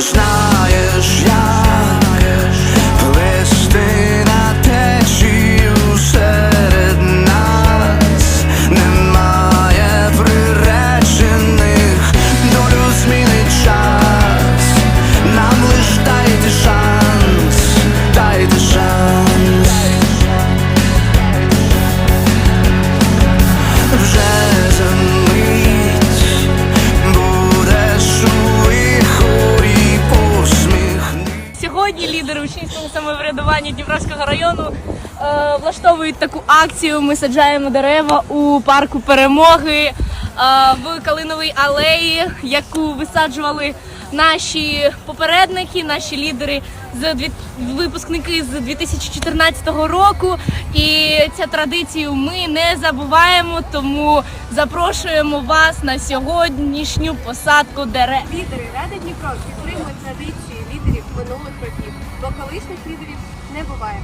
знаєш, Лідери учнівського самоврядування Дніпровського району е, влаштовують таку акцію. Ми саджаємо дерева у парку перемоги е, в Калиновій алеї, яку висаджували наші попередники, наші лідери з дві- випускники з 2014 року. І цю традицію ми не забуваємо, тому запрошуємо вас на сьогоднішню посадку дерев. Лідери Ради Дніпро підтримують традиції лідерів минулих років, бо колишніх лідерів не буває.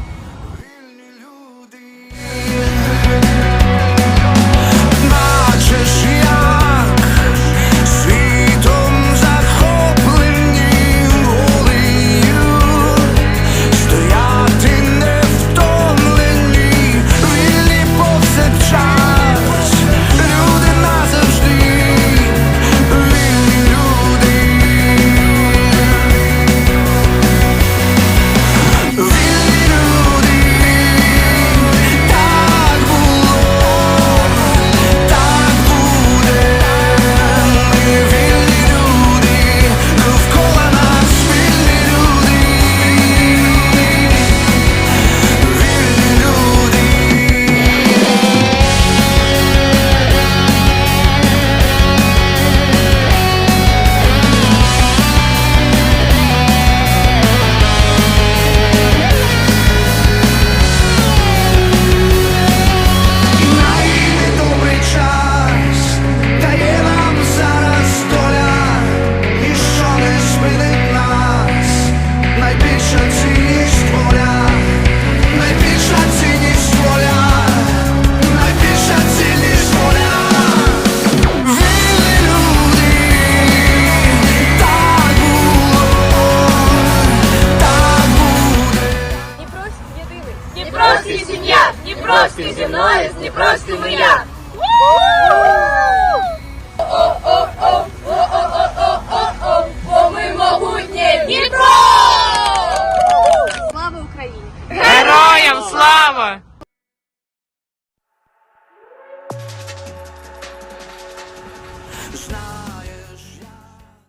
Дніпровський зі мною, з Дніпровським і я. Бо ми могутнє Дніпро! Слава Україні! Героям слава!